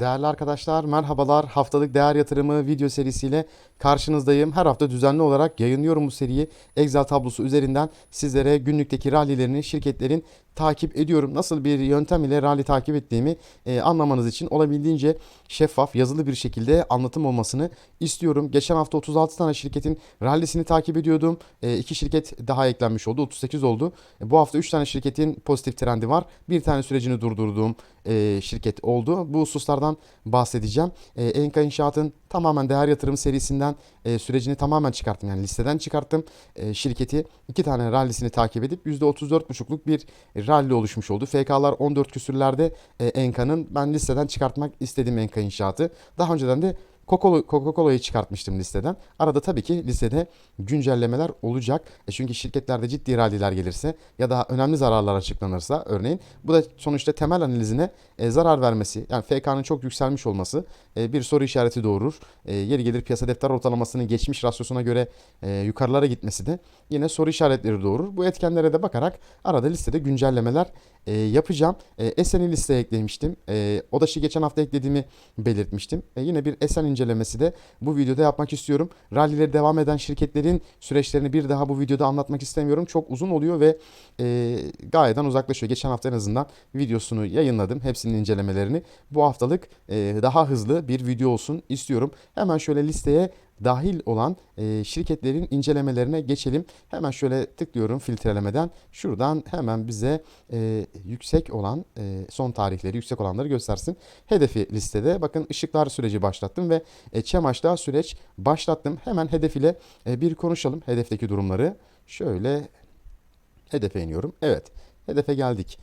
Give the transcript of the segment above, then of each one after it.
Değerli arkadaşlar merhabalar. Haftalık değer yatırımı video serisiyle karşınızdayım. Her hafta düzenli olarak yayınlıyorum bu seriyi. Excel tablosu üzerinden sizlere günlükteki rallilerini şirketlerin takip ediyorum. Nasıl bir yöntem ile rally takip ettiğimi e, anlamanız için olabildiğince şeffaf, yazılı bir şekilde anlatım olmasını istiyorum. Geçen hafta 36 tane şirketin rallisini takip ediyordum. E, iki şirket daha eklenmiş oldu. 38 oldu. E, bu hafta 3 tane şirketin pozitif trendi var. Bir tane sürecini durdurduğum e, şirket oldu. Bu hususlardan bahsedeceğim. E, Enka İnşaat'ın tamamen değer yatırım serisinden e, sürecini tamamen çıkarttım. Yani listeden çıkarttım. E, şirketi iki tane rallisini takip edip %34,5'luk bir rally oluşmuş oldu. FK'lar 14 küsürlerde e, Enka'nın ben listeden çıkartmak istedim Enka İnşaat'ı. Daha önceden de Coca-Cola'yı çıkartmıştım listeden. Arada tabii ki listede güncellemeler olacak. E çünkü şirketlerde ciddi ralliler gelirse ya da önemli zararlar açıklanırsa örneğin bu da sonuçta temel analizine e, zarar vermesi yani FK'nın çok yükselmiş olması e, bir soru işareti doğurur. E, yeri gelir piyasa defter ortalamasının geçmiş rasyosuna göre e, yukarılara gitmesi de yine soru işaretleri doğurur. Bu etkenlere de bakarak arada listede güncellemeler e, yapacağım. E, SN'i listeye eklemiştim. E, ODAŞ'ı geçen hafta eklediğimi belirtmiştim. E, yine bir SN incelemesi de bu videoda yapmak istiyorum. Rallileri devam eden şirketlerin süreçlerini bir daha bu videoda anlatmak istemiyorum. Çok uzun oluyor ve e, gayeden uzaklaşıyor. Geçen hafta en azından videosunu yayınladım. Hepsinin incelemelerini. Bu haftalık e, daha hızlı bir video olsun istiyorum. Hemen şöyle listeye dahil olan e, şirketlerin incelemelerine geçelim. Hemen şöyle tıklıyorum filtrelemeden. Şuradan hemen bize e, yüksek olan e, son tarihleri yüksek olanları göstersin. Hedefi listede bakın ışıklar süreci başlattım ve e, Çemaş'ta süreç başlattım. Hemen hedef ile e, bir konuşalım. Hedefteki durumları. Şöyle hedefe iniyorum. Evet hedefe geldik.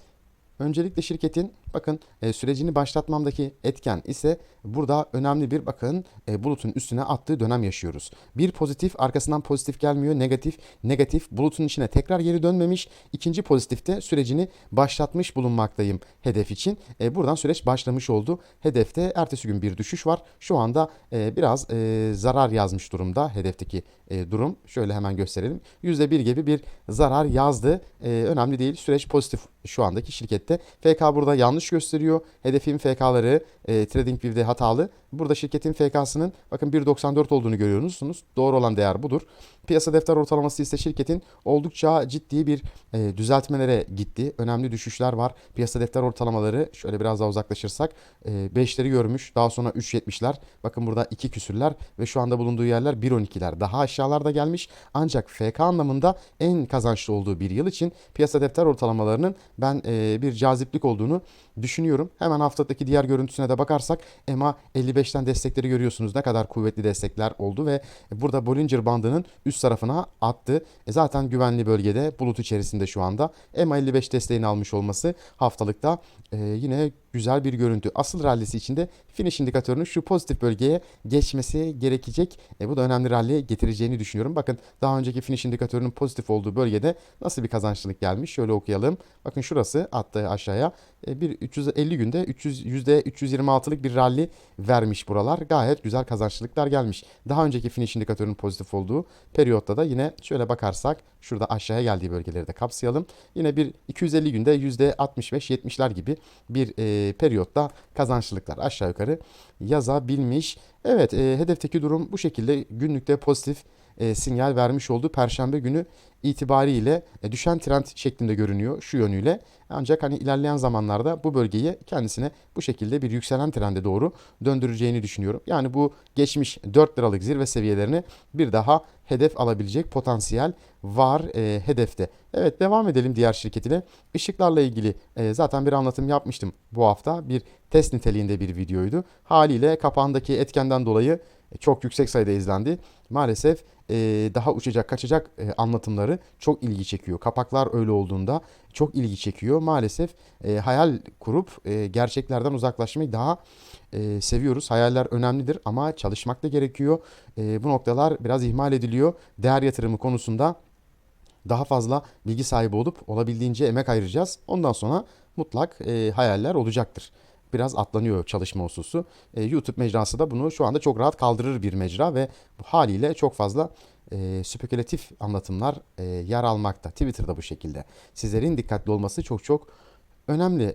Öncelikle şirketin bakın e, sürecini başlatmamdaki etken ise burada önemli bir bakın e, bulutun üstüne attığı dönem yaşıyoruz. Bir pozitif arkasından pozitif gelmiyor negatif negatif bulutun içine tekrar geri dönmemiş. İkinci pozitifte sürecini başlatmış bulunmaktayım hedef için. E, buradan süreç başlamış oldu. Hedefte ertesi gün bir düşüş var. Şu anda e, biraz e, zarar yazmış durumda hedefteki e, durum. Şöyle hemen gösterelim. %1 gibi bir zarar yazdı. E, önemli değil. Süreç pozitif şu andaki şirkette. FK burada yanlış gösteriyor. Hedefin FK'ları e, TradingView'de hatalı. Burada şirketin FK'sının bakın 1.94 olduğunu görüyorsunuz. Doğru olan değer budur. Piyasa defter ortalaması ise şirketin oldukça ciddi bir e, düzeltmelere gitti. Önemli düşüşler var. Piyasa defter ortalamaları şöyle biraz daha uzaklaşırsak e, 5'leri görmüş. Daha sonra 3.70'ler. Bakın burada 2 küsürler ve şu anda bulunduğu yerler 1.12'ler. Daha aşağılarda gelmiş. Ancak FK anlamında en kazançlı olduğu bir yıl için piyasa defter ortalamalarının ben e, bir caziplik olduğunu düşünüyorum. Hemen haftadaki diğer görüntüsüne de bakarsak EMA 55'ten destekleri görüyorsunuz. Ne kadar kuvvetli destekler oldu ve burada Bollinger bandının üst tarafına attı. E zaten güvenli bölgede bulut içerisinde şu anda. EMA 55 desteğini almış olması haftalıkta e, yine güzel bir görüntü. Asıl rallisi içinde finish indikatörünün şu pozitif bölgeye geçmesi gerekecek. E, bu da önemli rally getireceğini düşünüyorum. Bakın daha önceki finish indikatörünün pozitif olduğu bölgede nasıl bir kazançlılık gelmiş. Şöyle okuyalım. Bakın şurası attı aşağıya. E, bir 350 günde 300 %326'lık bir rally vermiş buralar. Gayet güzel kazançlılıklar gelmiş. Daha önceki finish indikatörünün pozitif olduğu periyotta da yine şöyle bakarsak şurada aşağıya geldiği bölgeleri de kapsayalım. Yine bir 250 günde %65-70'ler gibi bir e, periyotta kazançlılıklar aşağı yukarı yazabilmiş. Evet e, hedefteki durum bu şekilde günlükte pozitif e, sinyal vermiş oldu. Perşembe günü itibariyle e, düşen trend şeklinde görünüyor şu yönüyle. Ancak hani ilerleyen zamanlarda bu bölgeyi kendisine bu şekilde bir yükselen trende doğru döndüreceğini düşünüyorum. Yani bu geçmiş 4 liralık zirve seviyelerini bir daha hedef alabilecek potansiyel var e, hedefte. Evet devam edelim diğer şirket ile. Işıklarla ilgili e, zaten bir anlatım yapmıştım bu hafta. Bir test niteliğinde bir videoydu. Haliyle kapağındaki etkenden dolayı e, çok yüksek sayıda izlendi. Maalesef e, daha uçacak kaçacak e, anlatımları çok ilgi çekiyor. Kapaklar öyle olduğunda çok ilgi çekiyor. Maalesef e, hayal kurup e, gerçeklerden uzaklaşmayı daha e, seviyoruz. Hayaller önemlidir ama çalışmak da gerekiyor. E, bu noktalar biraz ihmal ediliyor. Değer yatırımı konusunda daha fazla bilgi sahibi olup olabildiğince emek ayıracağız. Ondan sonra mutlak e, hayaller olacaktır biraz atlanıyor çalışma hususu. E, YouTube mecrası da bunu şu anda çok rahat kaldırır bir mecra ve bu haliyle çok fazla e, spekülatif anlatımlar e, yer almakta. Twitter'da bu şekilde. Sizlerin dikkatli olması çok çok önemli.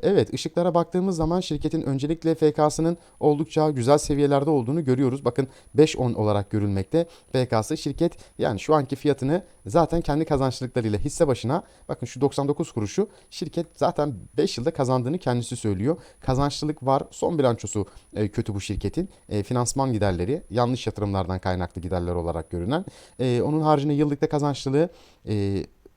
Evet, ışıklara baktığımız zaman şirketin öncelikle FK'sının oldukça güzel seviyelerde olduğunu görüyoruz. Bakın 5.10 olarak görülmekte. FK'sı şirket yani şu anki fiyatını zaten kendi kazançlılıklarıyla hisse başına bakın şu 99 kuruşu şirket zaten 5 yılda kazandığını kendisi söylüyor. Kazançlılık var. Son bilançosu e, kötü bu şirketin. E, finansman giderleri yanlış yatırımlardan kaynaklı giderler olarak görünen. E, onun haricinde yıllıkta kazançlılığı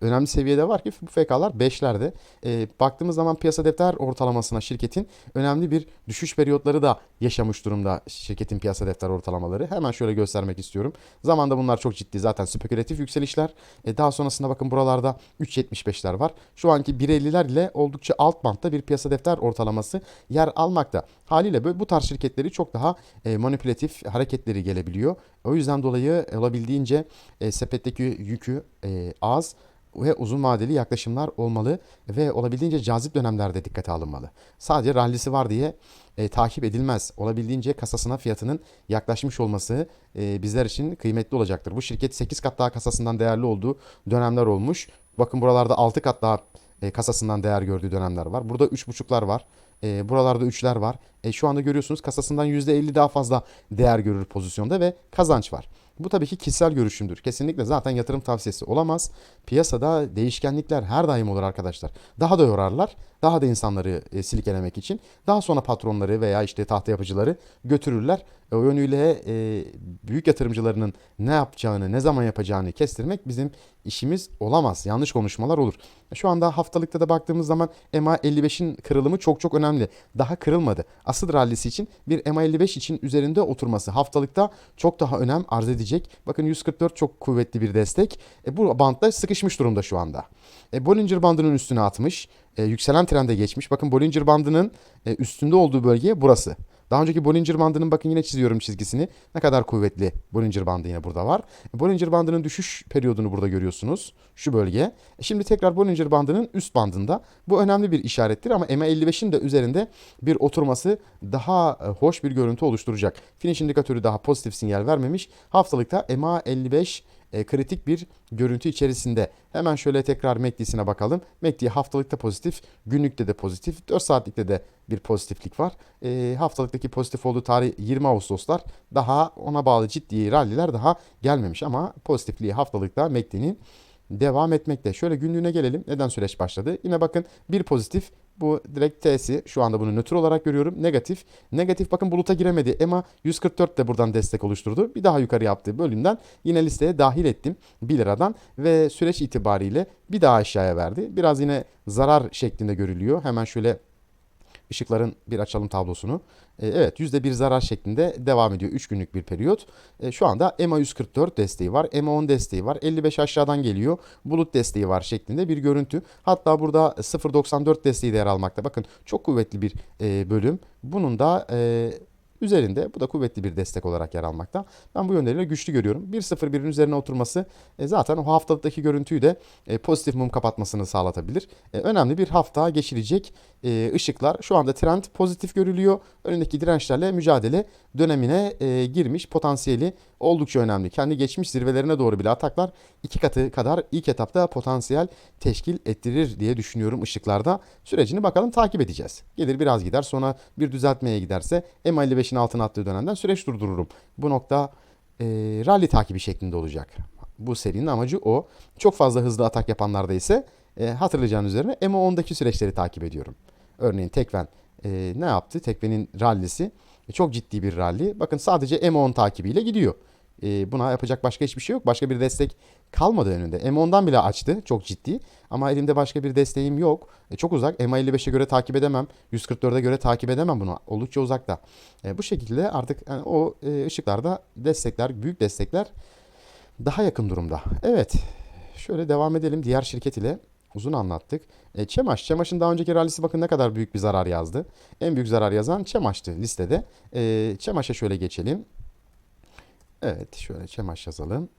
önemli seviyede var ki bu FK'lar 5'lerde. E, baktığımız zaman piyasa defter ortalamasına şirketin önemli bir düşüş periyotları da yaşamış durumda şirketin piyasa defter ortalamaları. Hemen şöyle göstermek istiyorum. Zamanda bunlar çok ciddi zaten spekülatif yükselişler. E, daha sonrasında bakın buralarda 3.75'ler var. Şu anki 1.50'ler ile oldukça alt bantta bir piyasa defter ortalaması yer almakta. Haliyle böyle bu tarz şirketleri çok daha e, manipülatif hareketleri gelebiliyor. O yüzden dolayı olabildiğince e, sepetteki yükü e, az ve uzun vadeli yaklaşımlar olmalı ve olabildiğince cazip dönemlerde dikkate alınmalı. Sadece rallisi var diye e, takip edilmez. Olabildiğince kasasına fiyatının yaklaşmış olması e, bizler için kıymetli olacaktır. Bu şirket 8 kat daha kasasından değerli olduğu dönemler olmuş. Bakın buralarda 6 kat daha e, kasasından değer gördüğü dönemler var. Burada 3,5'lar var. E, buralarda 3'ler var. E, şu anda görüyorsunuz kasasından %50 daha fazla değer görür pozisyonda ve kazanç var. Bu tabii ki kişisel görüşümdür. Kesinlikle zaten yatırım tavsiyesi olamaz. Piyasada değişkenlikler her daim olur arkadaşlar. Daha da yorarlar. Daha da insanları e, silkelemek için. Daha sonra patronları veya işte tahta yapıcıları götürürler. E, o yönüyle e, büyük yatırımcılarının ne yapacağını, ne zaman yapacağını kestirmek bizim işimiz olamaz. Yanlış konuşmalar olur. Şu anda haftalıkta da baktığımız zaman EMA 55'in kırılımı çok çok önemli. Daha kırılmadı. Asıl rallisi için bir EMA 55 için üzerinde oturması haftalıkta çok daha önem arz edecek. Bakın 144 çok kuvvetli bir destek. E, bu bantta sıkışmış durumda şu anda. E, Bollinger bandının üstüne atmış. E, yükselen trende geçmiş. Bakın Bollinger bandının e, üstünde olduğu bölge burası. Daha önceki Bollinger bandının bakın yine çiziyorum çizgisini. Ne kadar kuvvetli Bollinger bandı yine burada var. Bollinger bandının düşüş periyodunu burada görüyorsunuz. Şu bölge. E, Şimdi tekrar Bollinger bandının üst bandında. Bu önemli bir işarettir ama EMA 55'in de üzerinde bir oturması daha e, hoş bir görüntü oluşturacak. Finish indikatörü daha pozitif sinyal vermemiş. Haftalıkta EMA 55 e, kritik bir görüntü içerisinde. Hemen şöyle tekrar MACD'sine bakalım. MACD haftalıkta pozitif, günlükte de pozitif, 4 saatlikte de bir pozitiflik var. E, haftalıktaki pozitif olduğu tarih 20 Ağustoslar. Daha ona bağlı ciddi ralliler daha gelmemiş ama pozitifliği haftalıkta MACD'nin devam etmekte. Şöyle günlüğüne gelelim. Neden süreç başladı? Yine bakın bir pozitif bu direkt T'si. Şu anda bunu nötr olarak görüyorum. Negatif. Negatif bakın buluta giremedi. EMA 144 de buradan destek oluşturdu. Bir daha yukarı yaptığı bölümden yine listeye dahil ettim 1 liradan ve süreç itibariyle bir daha aşağıya verdi. Biraz yine zarar şeklinde görülüyor. Hemen şöyle ışıkların bir açalım tablosunu. E, evet %1 zarar şeklinde devam ediyor 3 günlük bir periyot. E, şu anda EMA 144 desteği var. EMA 10 desteği var. 55 aşağıdan geliyor. Bulut desteği var şeklinde bir görüntü. Hatta burada 0.94 desteği de yer almakta. Bakın çok kuvvetli bir e, bölüm. Bunun da e, üzerinde. Bu da kuvvetli bir destek olarak yer almakta. Ben bu yönleriyle güçlü görüyorum. 1.01'in üzerine oturması e, zaten o haftalıktaki görüntüyü de e, pozitif mum kapatmasını sağlatabilir. E, önemli bir hafta geçirecek e, ışıklar. Şu anda trend pozitif görülüyor. Önündeki dirençlerle mücadele dönemine e, girmiş potansiyeli oldukça önemli. Kendi geçmiş zirvelerine doğru bile ataklar iki katı kadar ilk etapta potansiyel teşkil ettirir diye düşünüyorum ışıklarda. Sürecini bakalım takip edeceğiz. Gelir biraz gider sonra bir düzeltmeye giderse M55'in altına attığı dönemden süreç durdururum. Bu nokta e, rally takibi şeklinde olacak. Bu serinin amacı o. Çok fazla hızlı atak yapanlarda ise e, hatırlayacağınız üzerine MO10'daki süreçleri takip ediyorum. Örneğin Tekven e, ne yaptı? Tekven'in rallisi e, çok ciddi bir ralli. Bakın sadece M10 takibiyle gidiyor. E, buna yapacak başka hiçbir şey yok. Başka bir destek kalmadı önünde. M10'dan bile açtı. Çok ciddi. Ama elimde başka bir desteğim yok. E, çok uzak. MA55'e göre takip edemem. 144'e göre takip edemem bunu. Oldukça uzakta. E, bu şekilde artık yani o e, ışıklarda destekler, büyük destekler daha yakın durumda. Evet. Şöyle devam edelim diğer şirket ile. Uzun anlattık. E, Çemaş. Çemaş'ın daha önceki rallisi bakın ne kadar büyük bir zarar yazdı. En büyük zarar yazan Çemaş'tı listede. E, Çemaş'a şöyle geçelim. Evet şöyle Çemaş yazalım.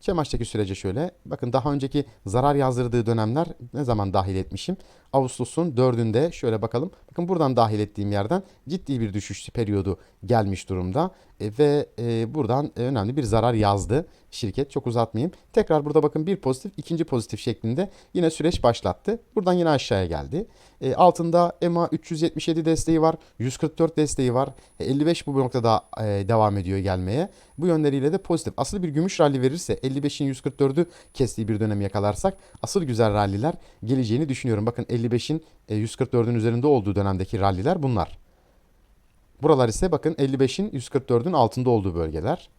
Çemaş'taki sürece şöyle. Bakın daha önceki zarar yazdırdığı dönemler ne zaman dahil etmişim? Ağustos'un 4'ünde şöyle bakalım. Bakın buradan dahil ettiğim yerden ciddi bir düşüş periyodu gelmiş durumda. E, ve e, buradan e, önemli bir zarar yazdı şirket. Çok uzatmayayım. Tekrar burada bakın bir pozitif, ikinci pozitif şeklinde yine süreç başlattı. Buradan yine aşağıya geldi. E, altında EMA 377 desteği var, 144 desteği var. E, 55 bu noktada e, devam ediyor gelmeye. Bu yönleriyle de pozitif. Asıl bir gümüş rally verirse 55'in 144'ü kestiği bir dönemi yakalarsak asıl güzel ralliler geleceğini düşünüyorum. Bakın 55'in e, 144'ün üzerinde olduğu dönemdeki ralliler bunlar. Buralar ise bakın 55'in 144'ün altında olduğu bölgeler.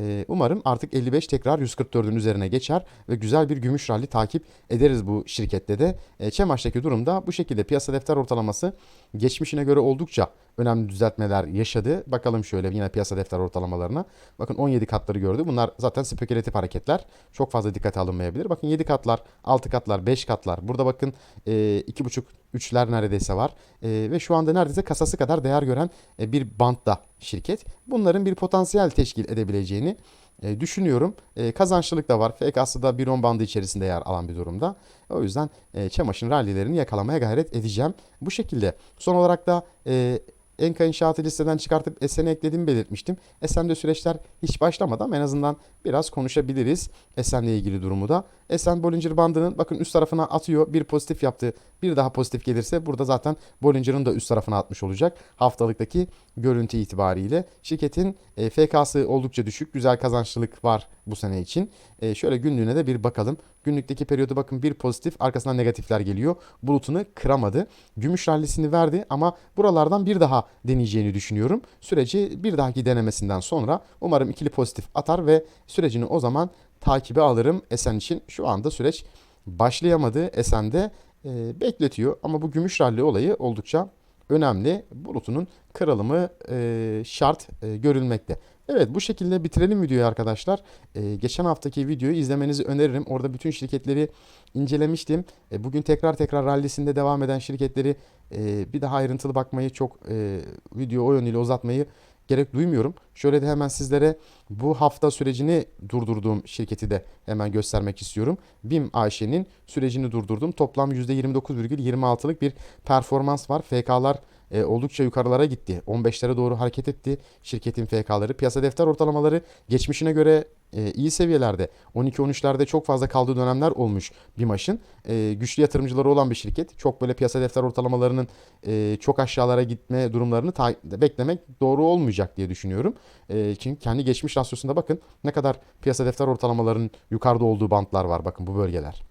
Ee, umarım artık 55 tekrar 144'ün üzerine geçer ve güzel bir gümüş rally takip ederiz bu şirkette de. E, Çemaş'taki durumda bu şekilde piyasa defter ortalaması geçmişine göre oldukça önemli düzeltmeler yaşadı. Bakalım şöyle yine piyasa defter ortalamalarına. Bakın 17 katları gördü. Bunlar zaten spekülatif hareketler. Çok fazla dikkate alınmayabilir. Bakın 7 katlar, 6 katlar, 5 katlar. Burada bakın e, 2,5 3'ler neredeyse var. E, ve şu anda neredeyse kasası kadar değer gören e, bir bantta şirket. Bunların bir potansiyel teşkil edebileceğini e, düşünüyorum. E, kazançlılık da var. FK'sı da bir 10 bandı içerisinde yer alan bir durumda. O yüzden e, çamaşır rallilerini yakalamaya gayret edeceğim. Bu şekilde. Son olarak da e, Enka inşaatı listeden çıkartıp Esen'i eklediğimi belirtmiştim. Esen'de süreçler hiç başlamadı ama en azından biraz konuşabiliriz Esen'le ilgili durumu da. Esen Bollinger bandının bakın üst tarafına atıyor. Bir pozitif yaptı. Bir daha pozitif gelirse burada zaten Bollinger'ın da üst tarafına atmış olacak. Haftalıktaki görüntü itibariyle. Şirketin e, FK'sı oldukça düşük. Güzel kazançlılık var bu sene için. E, şöyle günlüğüne de bir bakalım. Günlükteki periyodu bakın bir pozitif arkasından negatifler geliyor. Bulutunu kıramadı. Gümüş rallisini verdi ama buralardan bir daha deneyeceğini düşünüyorum. Süreci bir dahaki denemesinden sonra umarım ikili pozitif atar ve sürecini o zaman takibe alırım Esen için. Şu anda süreç başlayamadı. Esen de e, bekletiyor ama bu gümüş ralli olayı oldukça önemli. Bulutunun kırılımı e, şart e, görülmekte. Evet bu şekilde bitirelim videoyu arkadaşlar. E, geçen haftaki videoyu izlemenizi öneririm. Orada bütün şirketleri incelemiştim. E, bugün tekrar tekrar rallisinde devam eden şirketleri e, bir daha ayrıntılı bakmayı çok e, video o yönüyle uzatmayı gerek duymuyorum. Şöyle de hemen sizlere bu hafta sürecini durdurduğum şirketi de hemen göstermek istiyorum. BİM AŞ'nin sürecini durdurdum. Toplam %29,26'lık bir performans var. FK'lar e, oldukça yukarılara gitti. 15'lere doğru hareket etti şirketin FK'ları. Piyasa defter ortalamaları geçmişine göre e, iyi seviyelerde. 12-13'lerde çok fazla kaldığı dönemler olmuş BİMAŞ'ın. E, güçlü yatırımcıları olan bir şirket. Çok böyle piyasa defter ortalamalarının e, çok aşağılara gitme durumlarını ta- beklemek doğru olmayacak diye düşünüyorum. E, çünkü kendi geçmiş rasyosunda bakın ne kadar piyasa defter ortalamalarının yukarıda olduğu bantlar var. Bakın bu bölgeler.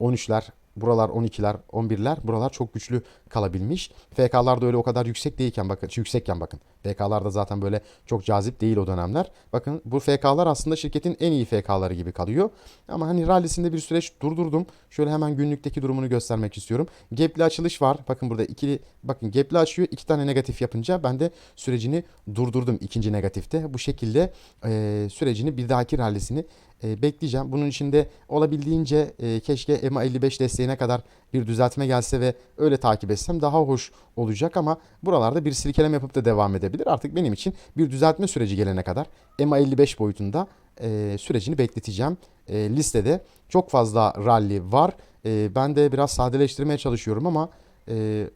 13'ler, buralar 12'ler, 11'ler buralar çok güçlü kalabilmiş. FK'lar da öyle o kadar yüksek değilken bakın yüksekken bakın. FK'lar da zaten böyle çok cazip değil o dönemler. Bakın bu FK'lar aslında şirketin en iyi FK'ları gibi kalıyor. Ama hani rallisinde bir süreç durdurdum. Şöyle hemen günlükteki durumunu göstermek istiyorum. Gap'li açılış var. Bakın burada ikili bakın gap'li açıyor. iki tane negatif yapınca ben de sürecini durdurdum ikinci negatifte. Bu şekilde e, sürecini bir dahaki rallisini e, bekleyeceğim. Bunun içinde olabildiğince e, keşke EMA 55 desteğine kadar bir düzeltme gelse ve öyle takip etsem daha hoş olacak ama buralarda bir silkeleme yapıp da devam edebilir. Artık benim için bir düzeltme süreci gelene kadar EMA 55 boyutunda e, sürecini bekleteceğim. E, listede çok fazla rally var. E, ben de biraz sadeleştirmeye çalışıyorum ama e,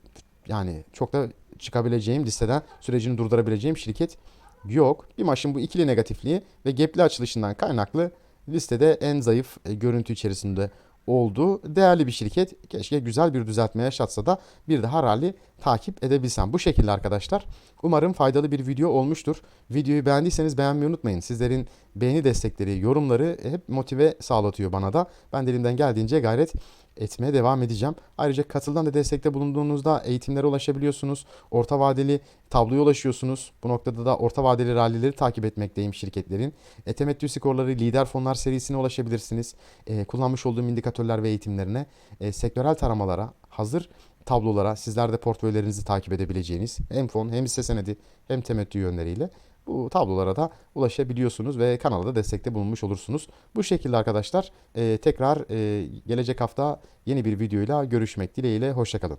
yani çok da çıkabileceğim listeden sürecini durdurabileceğim şirket yok. Bir maçın bu ikili negatifliği ve gapli açılışından kaynaklı listede en zayıf e, görüntü içerisinde oldu. Değerli bir şirket. Keşke güzel bir düzeltme yaşatsa da bir daha rally takip edebilsem. Bu şekilde arkadaşlar. Umarım faydalı bir video olmuştur. Videoyu beğendiyseniz beğenmeyi unutmayın. Sizlerin beğeni destekleri, yorumları hep motive sağlatıyor bana da. Ben de elimden geldiğince gayret etmeye devam edeceğim. Ayrıca katıldan da destekte bulunduğunuzda eğitimlere ulaşabiliyorsunuz. Orta vadeli tabloya ulaşıyorsunuz. Bu noktada da orta vadeli rallileri takip etmekteyim şirketlerin. E, temettü skorları lider fonlar serisine ulaşabilirsiniz. E, kullanmış olduğum indikatörler ve eğitimlerine, e, sektörel taramalara, hazır tablolara sizler de portföylerinizi takip edebileceğiniz hem fon hem hisse senedi hem temettü yönleriyle bu tablolara da ulaşabiliyorsunuz ve kanala da destekte bulunmuş olursunuz. Bu şekilde arkadaşlar e, tekrar e, gelecek hafta yeni bir videoyla görüşmek dileğiyle. Hoşçakalın.